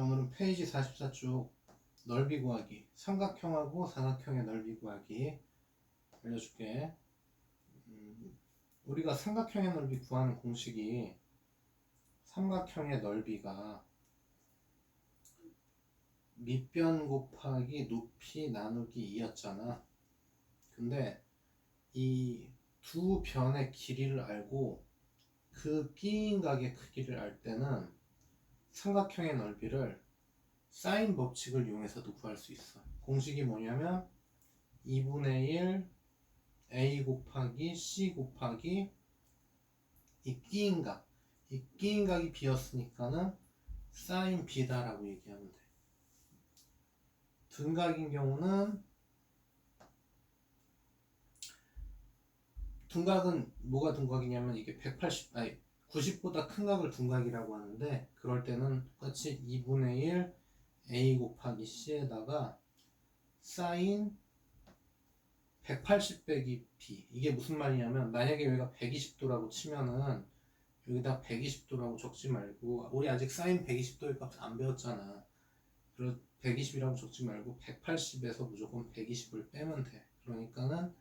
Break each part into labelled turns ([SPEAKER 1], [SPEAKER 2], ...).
[SPEAKER 1] 자, 오늘은 페이지 44쪽 넓이 구하기, 삼각형하고 사각형의 넓이 구하기 알려줄게. 음, 우리가 삼각형의 넓이 구하는 공식이 삼각형의 넓이가 밑변 곱하기 높이 나누기 2였잖아. 근데 이 두 변의 길이를 알고 그 끼인 각의 크기를 알 때는 삼각형의 넓이를 사인 법칙을 이용해서도 구할 수 있어. 공식이 뭐냐면 2분의 1 a 곱하기 c 곱하기 이 끼인 각. 이 끼인 각이 비었으니까는 사인 b다라고 얘기하면 돼. 둔각인 경우는 둔각은 뭐가 둔각이냐면 이게 180 아니 90보다 큰 각을 둔각이라고 하는데 그럴 때는 똑같이 2분의 1 a 곱하기 c에다가 사인 180 빼기 b 이게 무슨 말이냐면 만약에 여기가 120도라고 치면은 여기다 120도라고 적지 말고 우리 아직 사인 120도의 값 안 배웠잖아. 그래서 120이라고 적지 말고 180에서 무조건 120을 빼면 돼. 그러니까는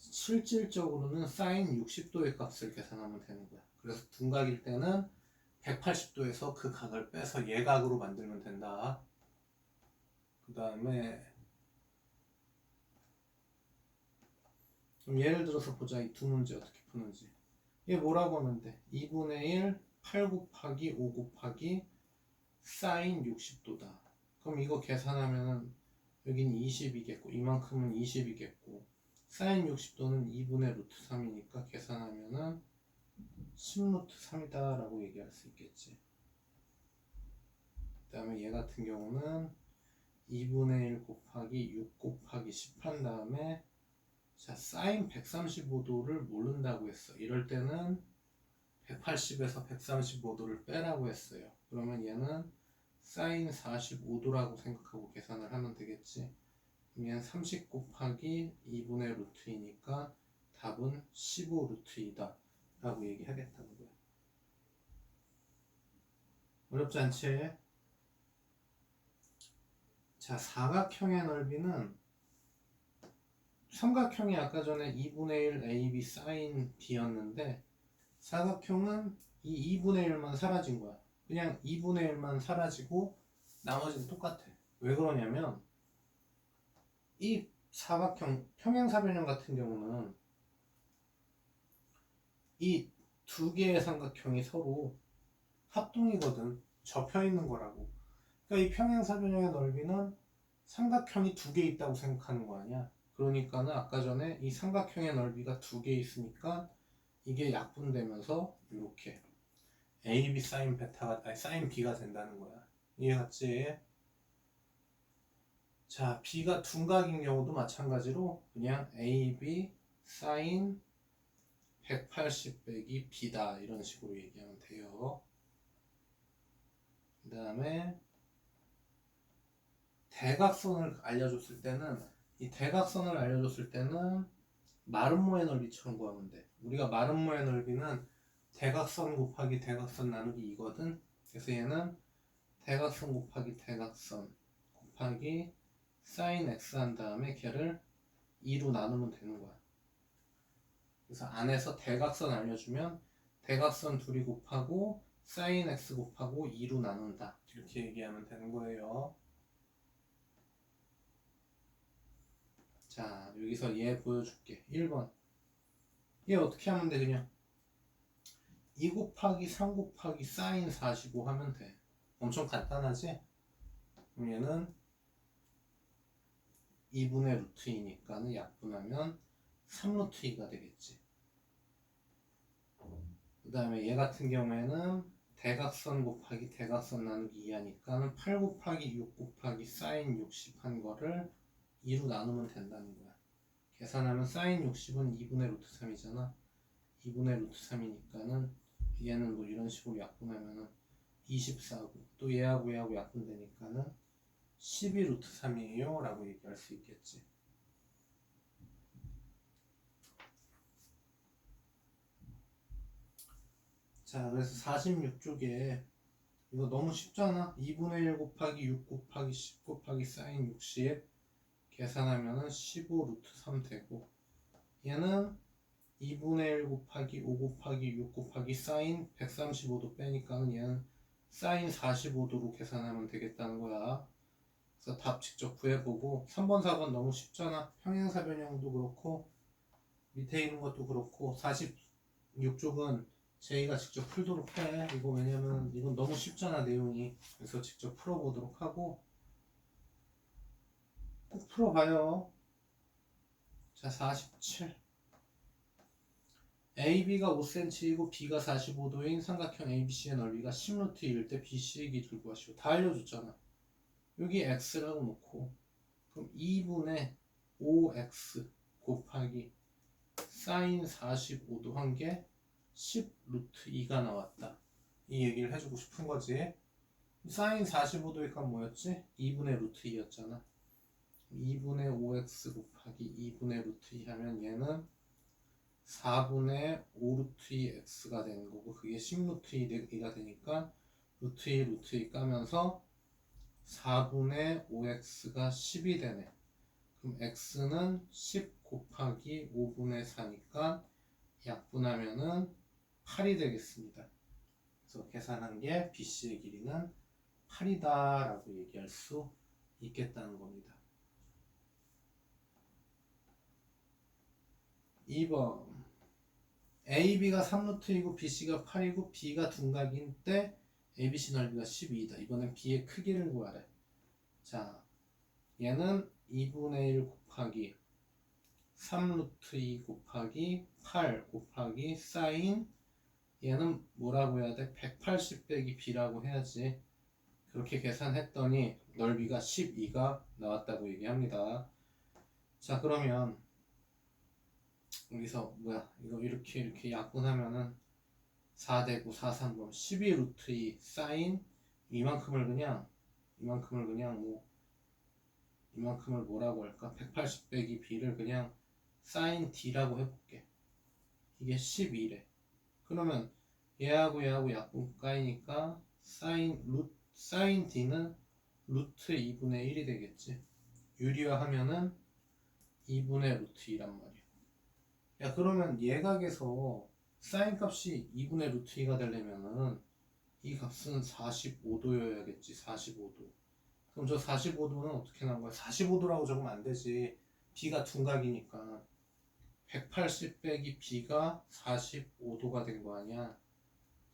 [SPEAKER 1] 실질적으로는 사인 60도의 값을 계산하면 되는 거야. 그래서 둔각일 때는 180도에서 그 각을 빼서 예각으로 만들면 된다. 그 다음에 예를 들어서 보자 이 두 문제 어떻게 푸는지. 이게 뭐라고 돼? 2분의 1 8 곱하기 5 곱하기 사인 60도다. 그럼 이거 계산하면은 여기는 20이겠고 이만큼은 20이겠고 사인 60도는 2분의 루트 3이니까 계산하면은 10루트 3이다 라고 얘기할 수 있겠지. 그 다음에 얘 같은 경우는 2분의 1 곱하기 6 곱하기 10 한 다음에 자 사인 135도를 모른다고 했어. 이럴 때는 180에서 135도를 빼라고 했어요. 그러면 얘는 사인 45도라고 생각하고 계산을 하면 되겠지 그러면 30 곱하기 2분의 루트이니까 답은 15 루트이다 라고 얘기하겠다는 거야 어렵지 않지? 자 사각형의 넓이는 삼각형이 아까 전에 2분의 1 AB 사인 B였는데 사각형은 이 2분의 1만 사라진 거야. 그냥 2분의 1만 사라지고 나머지는 똑같아. 왜 그러냐면 이 사각형 평행사변형 같은 경우는 이 두 개의 삼각형이 서로 합동이거든. 접혀 있는 거라고. 그러니까 이 평행사변형의 넓이는 삼각형이 두 개 있다고 생각하는 거 아니야? 그러니까는 아까 전에 이 삼각형의 넓이가 두 개 있으니까 이게 약분되면서 이렇게 AB 사인 베타가 아니 사인 B가 된다는 거야. 이해갔지? 자, B가 둔각인 경우도 마찬가지로 그냥 AB 사인 180 빼기 B다 이런 식으로 얘기하면 돼요. 그 다음에 대각선을 알려줬을 때는 이 대각선을 알려줬을 때는 마름모의 넓이처럼 구하면 돼. 우리가 마름모의 넓이는 대각선 곱하기 대각선 나누기 2거든. 그래서 얘는 대각선 곱하기 대각선 곱하기 사인 x 한 다음에 걔를 2로 나누면 되는 거야. 그래서 안에서 대각선 알려주면 대각선 둘이 곱하고 사인 x 곱하고 2로 나눈다. 이렇게 얘기하면 되는 거예요. 자, 여기서 얘 보여줄게. 1번. 얘 어떻게 하면 돼, 그냥? 2 곱하기 3 곱하기 사인 45 하면 돼. 엄청 간단하지? 그럼 얘는 2분의 루트이니까는 약분하면 3루트2가 되겠지. 그 다음에 얘 같은 경우에는 대각선 곱하기 대각선 나누기 2 하니까는 8 곱하기 6 곱하기 사인 60 한 거를 2로 나누면 된다는 거야. 계산하면 사인 60은 2분의 루트 3이잖아. 2분의 루트 3이니까는 얘는 뭐 이런 식으로 약분하면은 24고 또 얘하고 얘하고 약분되니까는 12 루트 3이에요? 라고 얘기할 수 있겠지. 자 그래서 46쪽에 이거 너무 쉽잖아. 2분의 1 곱하기 6 곱하기 10 곱하기 사인 60 계산하면은 15 루트 3 되고 얘는 2분의 1 곱하기 5 곱하기 6 곱하기 사인 135도 빼니까는 얘는 사인 45도로 계산하면 되겠다는 거야. 그래서 답 직접 구해보고 3번, 4번 너무 쉽잖아. 평행사 변형도 그렇고 밑에 있는 것도 그렇고 46쪽은 제이가 직접 풀도록 해. 이거 왜냐면 이건 너무 쉽잖아 내용이. 그래서 직접 풀어보도록 하고 꼭 풀어봐요. 자, 47. AB가 5cm이고 B가 45도인 삼각형 ABC의 넓이가 10루트일 때 BC의 기준을 구하시오. 다 알려줬잖아. 여기 X라고 놓고 그럼 2분의 5X 곱하기 사인 45도 한 게 10 루트 2가 나왔다. 이 얘기를 해주고 싶은 거지. 사인 45도니까 뭐였지? 2분의 루트 2였잖아. 2분의 5x 곱하기 2분의 루트 2 하면 얘는 4분의 5 루트 2 x가 되는 거고 그게 10 루트 2가 되니까 루트 2 루트 2 까면서 4분의 5x가 10이 되네. 그럼 x는 10 곱하기 5분의 4니까 약분하면은 8이 되겠습니다. 그래서 계산한 게 BC의 길이는 8이다 라고 얘기할 수 있겠다는 겁니다. 2번 AB가 3루트이고 BC가 8이고 B가 둔각인 때 ABC 넓이가 12이다. 이번엔 B의 크기를 구하래. 자, 얘는 2분의 1 곱하기 3루트 2 곱하기 8 곱하기 사인 얘는 뭐라고 해야 돼? 180 빼기 B라고 해야지. 그렇게 계산했더니 넓이가 12가 나왔다고 얘기합니다. 자, 그러면 여기서 뭐야 이거 이렇게 이렇게 약분하면은 4 되고 4 3 그럼 12 루트 2 사인 이만큼을 그냥 이만큼을 그냥 뭐 이만큼을 뭐라고 할까? 180 빼기 b를 그냥 사인 d라고 해볼게. 이게 12래. 그러면 얘하고 얘하고 약분 까이니까 사인 루 사인 d는 루트 2분의 1이 되겠지. 유리화하면은 2분의 루트 2란 말이야. 야 그러면 예각에서 사인 값이 2분의 루트 2가 되려면은 이 값은 45도여야겠지 45도. 그럼 저 45도는 어떻게 나온 거야? 45도라고 적으면 안 되지. B가 둔각이니까. 180 빼기 b가 45도가 된 거 아니야?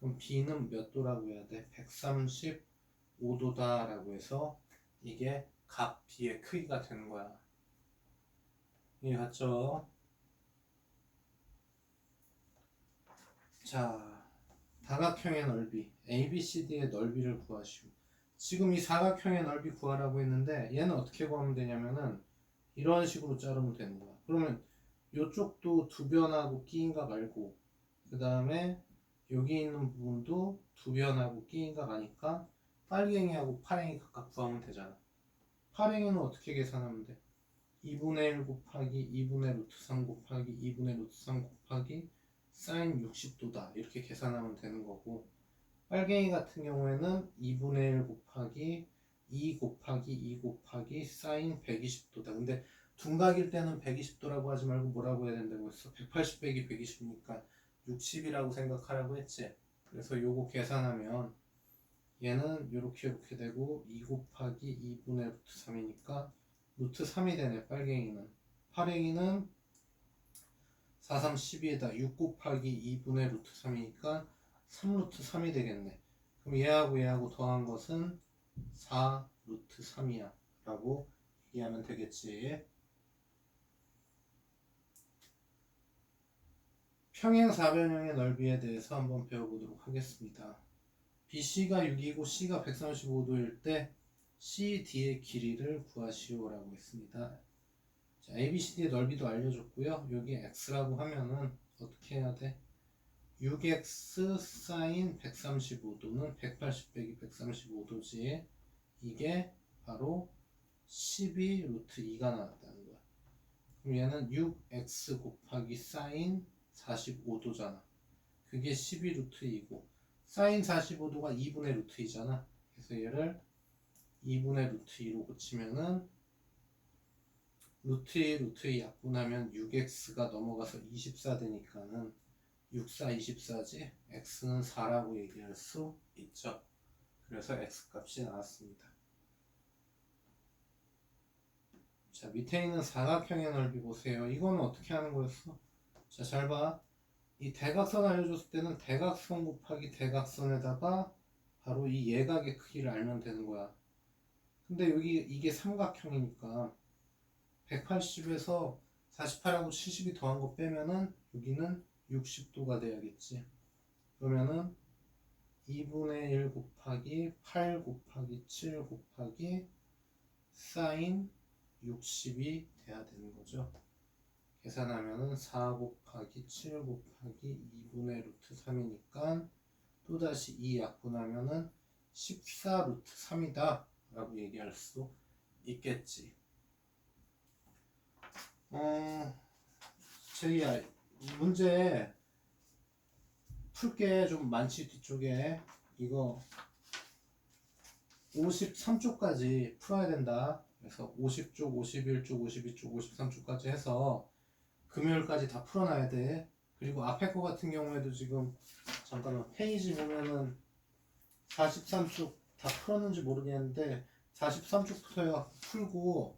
[SPEAKER 1] 그럼 b는 몇 도라고 해야 돼? 135도다 라고 해서 이게 각 b의 크기가 되는 거야. 이해 갔죠? 자, 다각형의 넓이 ABCD의 넓이를 구하시오. 지금 이 사각형의 넓이 구하라고 했는데 얘는 어떻게 구하면 되냐면은 이런 식으로 자르면 되는 거야. 그러면 이쪽도 두 변하고 끼인각 알고 그 다음에 여기 있는 부분도 두 변하고 끼인각 아니까 빨갱이하고 파랭이 각각 구하면 되잖아. 파랭이는 어떻게 계산하면 돼? 2분의 1 곱하기 2분의 루트 3 곱하기 2분의 루트 3 곱하기 사인 60도다. 이렇게 계산하면 되는 거고 빨갱이 같은 경우에는 2분의 1 곱하기 2 곱하기 2 곱하기 사인 120도다. 근데 둔각일 때는 120도라고 하지 말고 뭐라고 해야 된다고 했어? 180 빼기 120이니까 60이라고 생각하라고 했지. 그래서 요거 계산하면 얘는 이렇게 이렇게 되고 2 곱하기 2분의 루트 3이니까 루트 3이 되네 빨갱이는. 파랭이는 4, 3, 12에다 6 곱하기 2분의 루트 3이니까 3루트 3이 되겠네. 그럼 얘하고 얘하고 더한 것은 4 루트 3이야. 라고 얘기하면 되겠지. 평행사변형의 넓이에 대해서 한번 배워보도록 하겠습니다. BC가 6이고 C가 135도일 때 CD의 길이를 구하시오라고 했습니다. 자, ABCD의 넓이도 알려줬고요. 여기 x라고 하면은 어떻게 해야 돼? 6x 사인 135도는 180 빼기 135도지. 이게 바로 12 루트 2가 나왔다는 거야. 그럼 얘는 6x 곱하기 사인 45도잖아. 그게 12 루트 2고 사인 45도가 2분의 루트 2잖아. 그래서 얘를 2분의 루트 2로 고치면은 루트 2 루트 2 약분하면 6x가 넘어가서 24 되니까는 64 24지 x는 4라고 얘기할 수 있죠. 그래서 x 값이 나왔습니다. 자 밑에 있는 사각형의 넓이 보세요. 이거는 어떻게 하는 거였어? 자 잘 봐. 이 대각선 알려줬을 때는 대각선 곱하기 대각선에다가 바로 이 예각의 크기를 알면 되는 거야. 근데 여기 이게 삼각형이니까 180에서 48하고 70이 더한 거 빼면은 여기는 60도가 돼야겠지. 그러면은 2분의 1 곱하기 8 곱하기 7 곱하기 사인 60이 돼야 되는 거죠. 계산하면은 4 곱하기 7 곱하기 2분의 루트 3이니까 또다시 2 약분하면은 14 루트 3이다 라고 얘기할 수 있겠지. 어, 저기 아, 문제 풀 게 좀 많지 뒤쪽에 이거 53쪽까지 풀어야 된다. 그래서 50쪽, 51쪽, 52쪽, 53쪽까지 해서 금요일까지 다 풀어놔야 돼. 그리고 앞에 거 같은 경우에도 지금 잠깐만 페이지 보면은 43쪽 다 풀었는지 모르겠는데 43쪽부터 풀고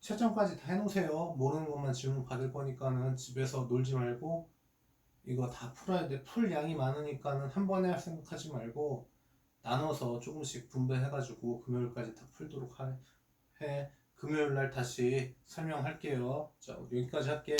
[SPEAKER 1] 채점까지 다 해놓으세요. 모르는 것만 질문 받을 거니까는 집에서 놀지 말고 이거 다 풀어야 돼. 풀 양이 많으니까는 한 번에 할 생각하지 말고 나눠서 조금씩 분배해가지고 금요일까지 다 풀도록 하- 해. 금요일 날 다시 설명할게요. 자, 여기까지 할게.